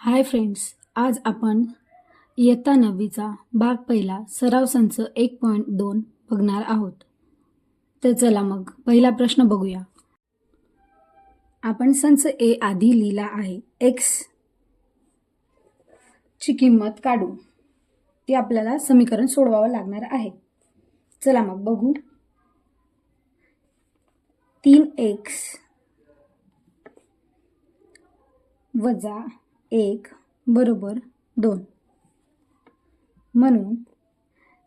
Hi friends आज आपण इयत्ता नववीचा भाग पहिला सराव संच एक पॉईंट दोन बघणार आहोत. तर चला मग पहिला प्रश्न बघूया. आपण संच ए आधी लिहिला आहे. एक्स ची किंमत काढू. ती आपल्याला समीकरण सोडवावं लागणार आहे. चला मग बघू. तीन एक्स वजा एक बरोबर दोन. म्हणून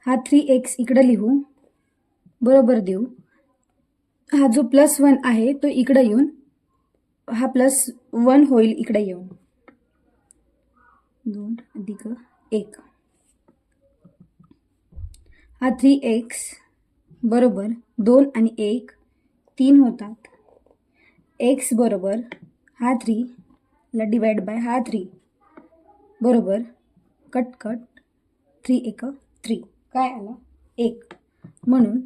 हा थ्री एक्स इकडं लिहू. बरोबर देऊ. हा जो प्लस वन आहे तो इकडं येऊन हा प्लस वन होईल इकडं येऊन. दोन अधिक एक. हा थ्री एक्स बरोबर दोन आणि एक तीन होतात. एक्स बरोबर हा थ्री ला डिवाइड बाय हा थ्री बरोबर? Cut cut. थ्री एक थ्री काय आलं? एक. म्हणून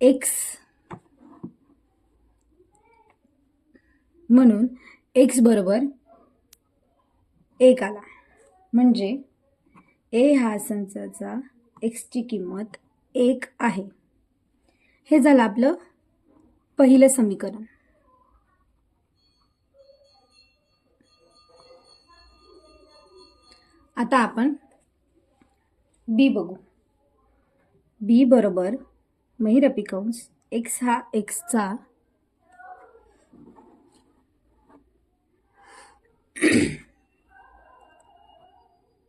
एक्स म्हणून एक्स बरोबर एक आला. म्हणजे ए हा संचाचा एक्सची किंमत एक आहे. हे झालं आपलं पहिलं समीकरण. आता आपण बी बघू. बी बरोबर महिरपी कंस एक्स हा एक्सचा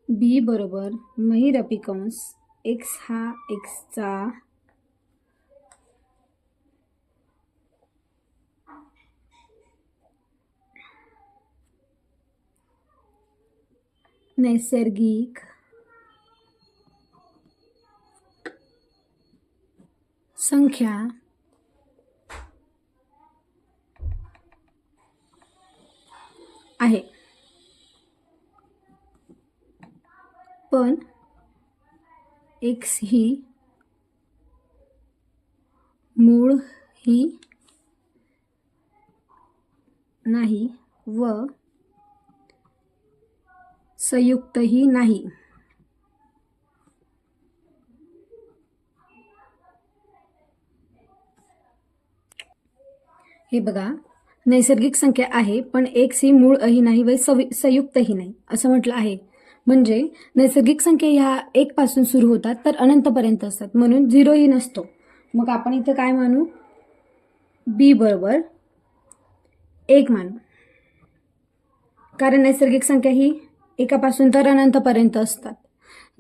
बी बरोबर महिरपी कंस एक्स हा एक्सचा नैसर्गिक संख्या आहे. पण एक्स ही मूळ ही नाही व संयुक्तही नाही. हे बघा नैसर्गिक संख्या आहे पण एक्स ही मूळही नाही व संयुक्तही नाही असं म्हटलं आहे. म्हणजे नैसर्गिक संख्या ह्या एक पासून सुरू होतात तर अनंतपर्यंत असतात म्हणून झिरोही नसतो. मग आपण इथं काय मानू? बी बरोबर एक मानू. कारण नैसर्गिक संख्या ही एकापासून तर अनंतपर्यंत असतात.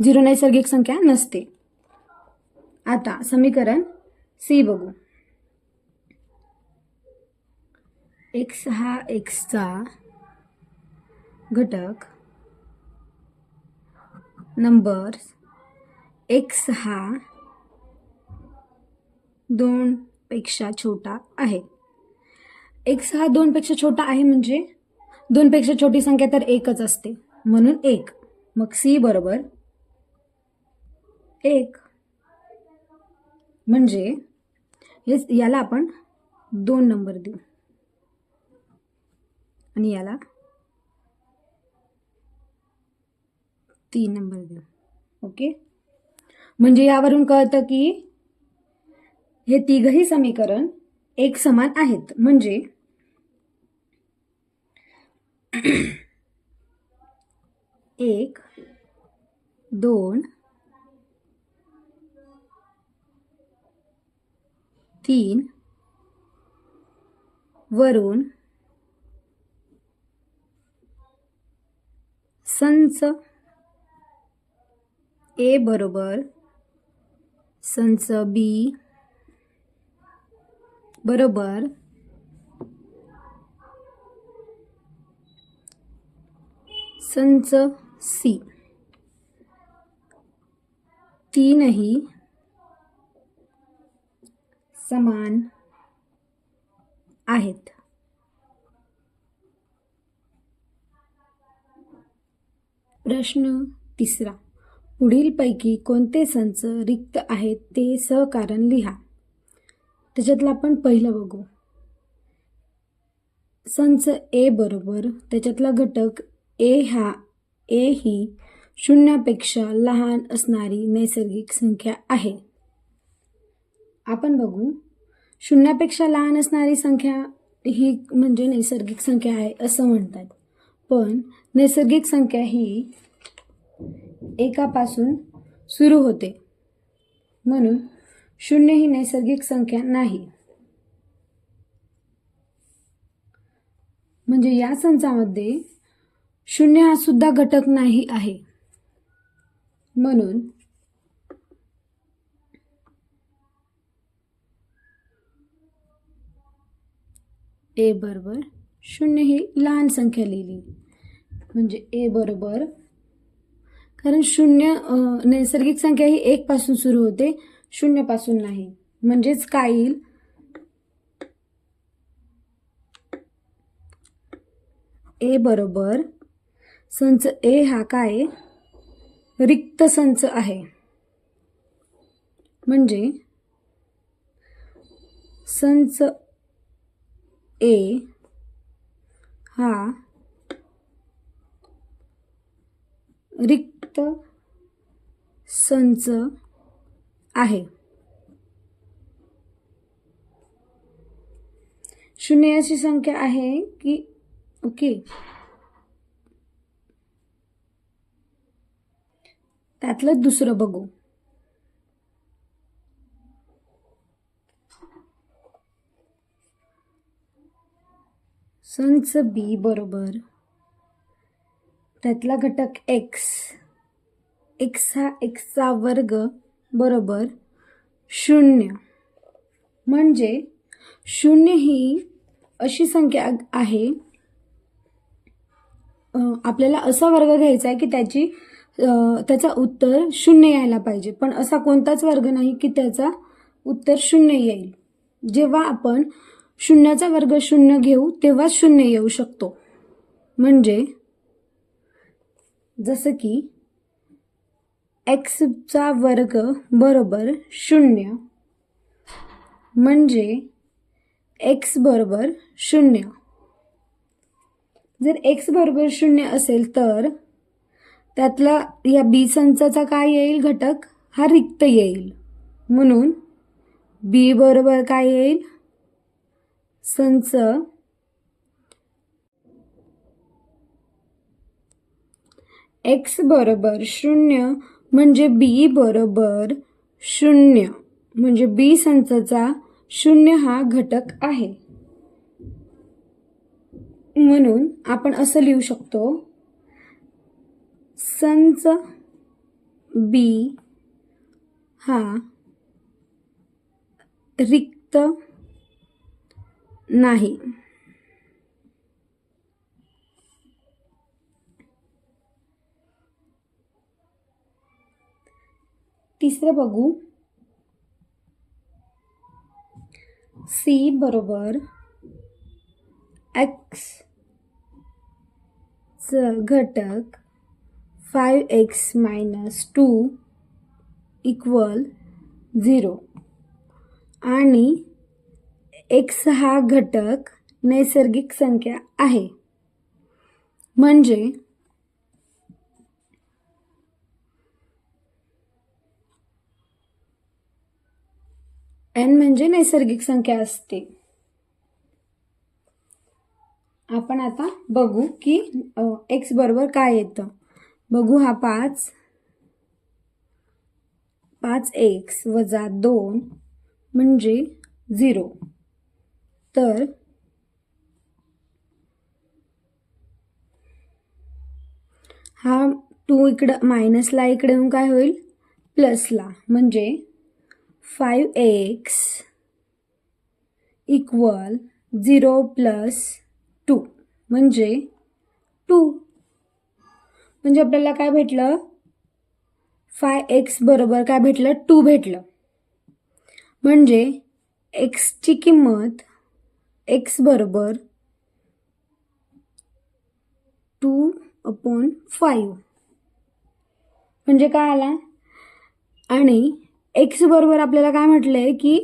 झिरो नैसर्गिक संख्या नसते. आता समीकरण सी बघू. एक्स हा एक्सचा घटक नंबर एक्स हा दोनपेक्षा छोटा आहे. एक्स हा दोनपेक्षा छोटा आहे म्हणजे दोनपेक्षा छोटी संख्या तर एकच असते. म्हणून एक. मग सी बरोबर एक. म्हणजे हेच याला आपण दोन नंबर देऊ. आणि याला तीन नंबर देऊ. ओके? म्हणजे यावरून कळतं की हे तिघही समीकरण एक समान आहेत. म्हणजे एक दोन तीन वरून संच ए बरोबर संच बी बरोबर संच सी. तीनही समान आहेत. प्रश्न तिसरा. पुढीलपैकी कोणते संच रिक्त आहेत ते सहकारण लिहा. त्याच्यातलं आपण पहिलं बघू. संच ए बरोबर त्याच्यातला घटक ए हा ए ही शून्यापेक्षा लहान असणारी नैसर्गिक संख्या आहे. आपण बघू. शून्यापेक्षा लहान असणारी संख्या ही म्हणजे नैसर्गिक संख्या आहे असं म्हणतात. पण नैसर्गिक संख्या ही एकापासून सुरू होते. म्हणून शून्य ही नैसर्गिक संख्या नाही. म्हणजे या संचामध्ये शून्य हा सुद्धा घटक नाही आहे. म्हणून ए बरोबर शून्य ही लहान संख्या लिहिली. म्हणजे ए बरोबर कारण शून्य नैसर्गिक संख्या ही एक पासून सुरू होते शून्यपासून नाही. म्हणजेच काय येईल? ए बरोबर संच ए हा काय? रिक्त संच आहे. म्हणजे संच ए हा रिक्त संच आहे. शून्य अशी संख्या आहे की ओके. त्यातलं दुसरं बघू. संच बी बरोबर. त्यातला घटक एक्स एक्स हा एक्सचा वर्ग बरोबर शून्य. म्हणजे शून्य ही अशी संख्या आहे आपल्याला असा वर्ग घ्यायचा आहे की त्याची त्याचा उत्तर शून्य यायला पाहिजे. पण असा कोणताच वर्ग नाही की त्याचा उत्तर शून्य येईल. जेव्हा आपण शून्याचा वर्ग शून्य घेऊ तेव्हाच शून्य येऊ शकतो. म्हणजे जसं की एक्सचा वर्ग बरोबर शून्य म्हणजे एक्स बरोबर शून्य. जर एक्स बरोबर शून्य असेल तर त्यातला या बी संचाचा काय येईल घटक? हा रिक्त येईल. म्हणून बी बरोबर काय येईल? संच एक्स बरोबर शून्य म्हणजे बी बरोबर शून्य म्हणजे बी संचाचा शून्य हा घटक आहे. म्हणून आपण असं लिहू शकतो संच बी हा रिक्त नाही. तिसरं बघू. सी बरोबर एक्स च घटक five x minus two equal zero आणि एक्स हा घटक नैसर्गिक संख्या आहे. म्हणजे एन म्हणजे नैसर्गिक संख्या असते. आपण आता बघू की एक्स बरोबर काय येतं. बघू हा पाच. पाच एक्स वजा दोन म्हणजे झिरो. तर हा टू इकडं मायनसला इकडे येऊन काय होईल? प्लसला म्हणजे five x equal zero plus two म्हणजे टू म्हणजे आपल्याला काय भेटलं? फाय एक्स बरोबर काय भेटलं? टू भेटलं. म्हणजे एक्सची किंमत एक्स बरोबर टू अपॉन फाईव्ह. म्हणजे काय आला? आणि एक्स बरोबर आपल्याला काय म्हटलंय की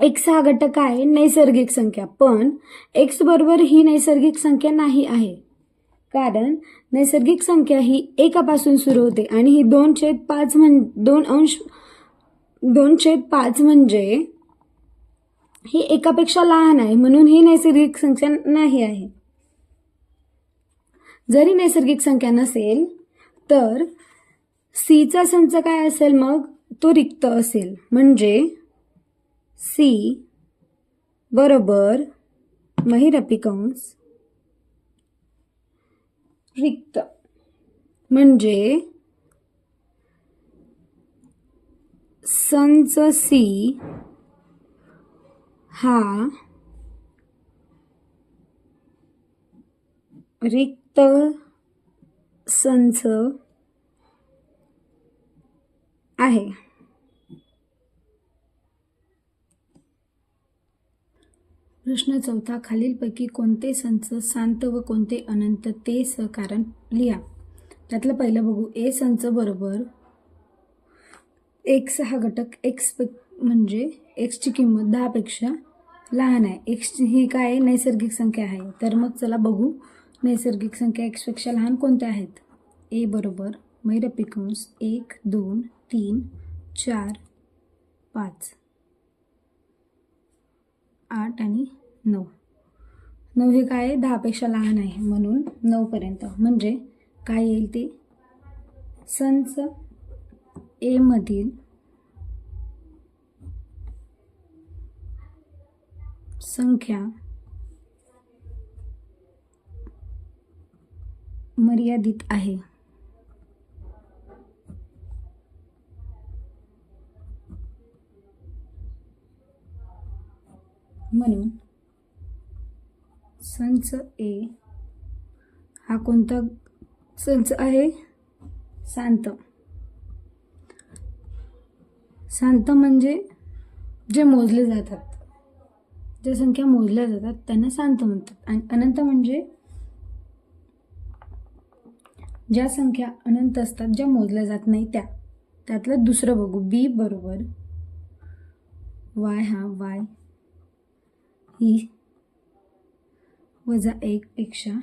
एक्स हा घटक आहे नैसर्गिक संख्या पण एक्स बरोबर ही नैसर्गिक संख्या नाही आहे. कारण नैसर्गिक संख्या ही एकापासून सुरू होते आणि ही दोन छेद पाच म्हण दोन अंश दोन छेद पाच म्हणजे ही एकापेक्षा लहान आहे म्हणून ही नैसर्गिक संख्या नाही आहे. जरी नैसर्गिक संख्या नसेल तर सीचा संच काय असेल मग? तो रिक्त असेल. म्हणजे सी बरोबर महिरपी कंस रिक्त. म्हणजे संच सी हा रिक्त संच आहे. प्रश्न चौथा खालीलपैकी कोणते संच शांत व कोणते अनंत ते सहकारण लिहा. त्यातलं पहिलं बघू. ए संच बरोबर एक्स हा घटक एक्स म्हणजे एक्सची किंमत दहापेक्षा लहान आहे. एक्स ही काय नैसर्गिक संख्या आहे? तर मग चला बघू. नैसर्गिक संख्या एक्सपेक्षा लहान कोणत्या आहेत? ए बरोबर. मैरपिकंस एक दोन तीन चार पाच. आठ आणि नऊ. नऊ हे काय? आहे दहापेक्षा लहान आहे म्हणून नऊपर्यंत म्हणजे काय येईल ते? संच एमधील संख्या मर्यादित आहे. म्हणून संच ए. हा कोणता संच आहे? शांत. शांत म्हणजे जे मोजले जातात. ज्या संख्या मोजल्या जातात त्यांना शांत म्हणतात. आणि अनंत म्हणजे ज्या संख्या अनंत असतात ज्या मोजल्या जात नाही त्या. त्यातलं दुसरं बघू. बी बरोबर. वाय हा वाय. ही वजा एकपेक्षा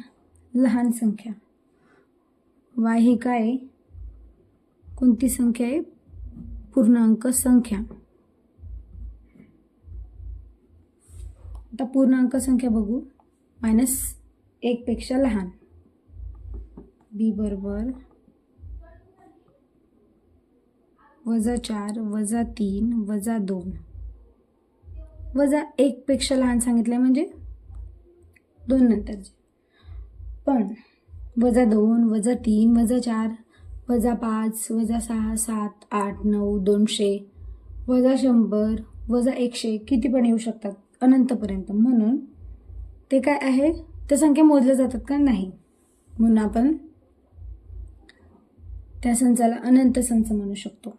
लहान संख्या. वाय ही काय? कोणती संख्या आहे? पूर्णांक संख्या. आता पूर्णांक संख्या बघू. मायनस एकपेक्षा लहान. बी बरोबर. वजा चार वजा तीन वजा दोन. वजा एकपेक्षा लहान सांगितलं म्हणजे? दोन नंतरचे. पण वजा दोन वजा तीन वजा चार वजा पाच वजा सहा सात आठ नऊ दोनशे वजा शंभर वजा एकशे किती पण येऊ शकतात अनंतपर्यंत. म्हणून ते काय आहे? त्या संख्या मोजल्या जातात का? नाही. म्हणून आपण त्या संचाला अनंत संच म्हणू शकतो.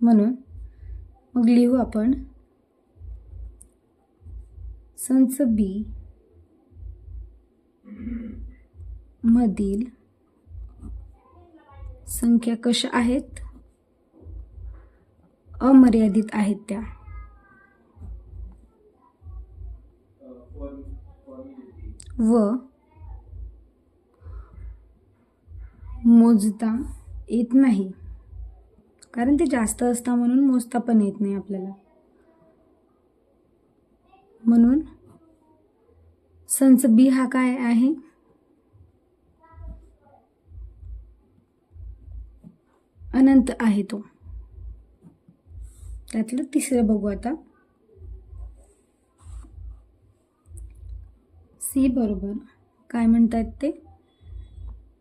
म्हणून मग लिहू आपण संच बी मधील संख्या कशा आहेत? अमर्यादित आहेत त्या. व मोजता येत नाही. कारण ते जास्त असता म्हणून मोजता पण येत नाही आपल्याला. म्हणून संच बी हा काय आहे? अनंत आहे तो. त्यातलं तिसरं बघू आता. सी बरोबर. काय म्हणतात ते?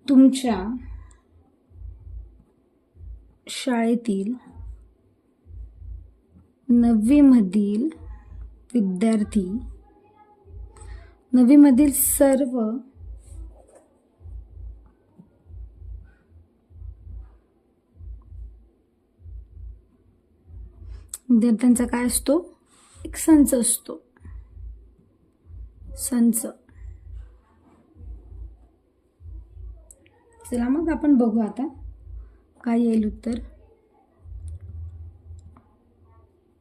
तुमच्या शाळेतील नववीमधील विद्यार्थी नववीमधील सर्व म्हणजे विद्यार्थ्यांचा काय असतो? एक संच असतो. संच. चला मग आपण बघू आता. काय येईल उत्तर?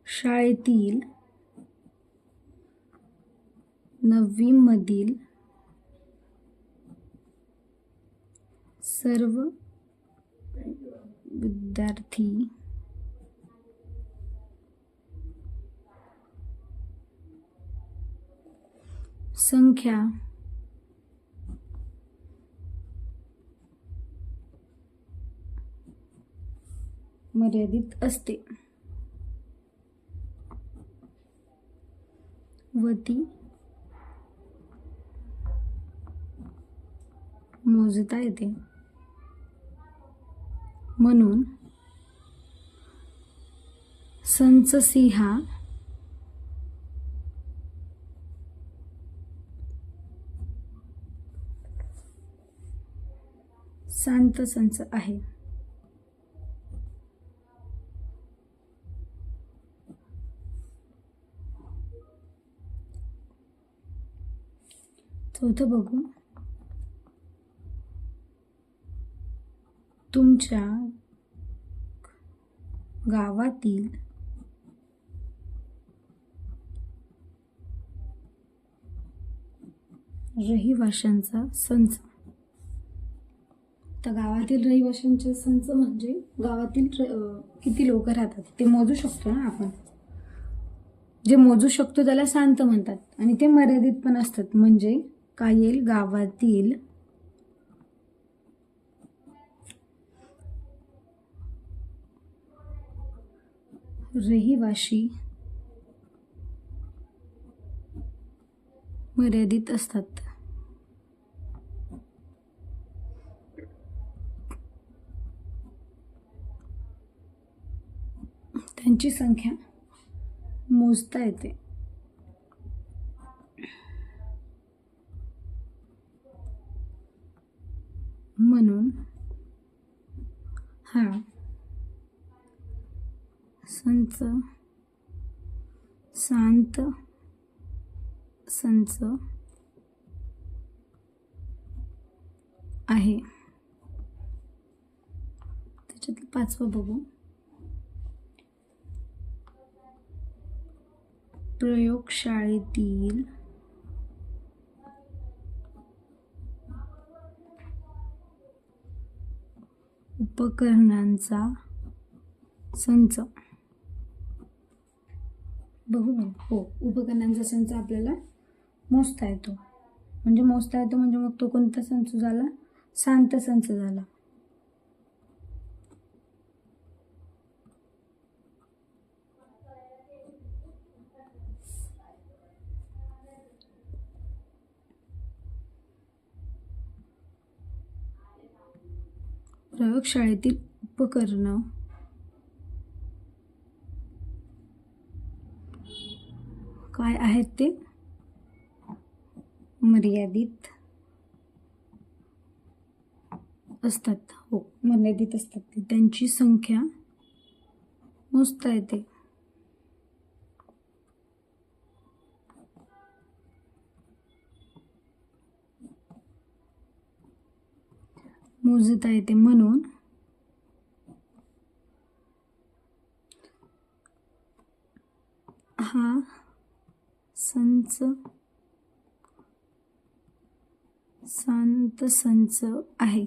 शाळेतील नववीमधील सर्व विद्यार्थी संख्या. मर्यादित असते. व ती मोजता येते. म्हणून संच सिंहा हा शांत संच आहे. चौथं बघू. तुमच्या गावातील रहिवाशांचा संच. तर गावातील रहिवाशांचे संच म्हणजे गावातील किती लोक राहतात ते मोजू शकतो ना आपण. जे मोजू शकतो त्याला शांत म्हणतात आणि ते मर्यादित पण असतात. म्हणजे काय येईल गावातील रहिवाशी मर्यादित असतात. यांची संख्या मोजता येते. म्हणून हा संच शांत संच आहे. त्याच्यातलं पाचवं बघू. प्रयोगशाळेतील उपकरणांचा संच. बघू हो उपकरणांचा संच आपल्याला मोजता येतो. म्हणजे मोजता येतो म्हणजे मग तो कोणता संच झाला? शांत संच झाला. प्रयोगशाळेतील उपकरणं. काय आहेत ते? मर्यादित असतात. हो मर्यादित असतात. ते त्यांची संख्या मोजता येते. मोजता येते म्हणून. हा संच शांत संच आहे.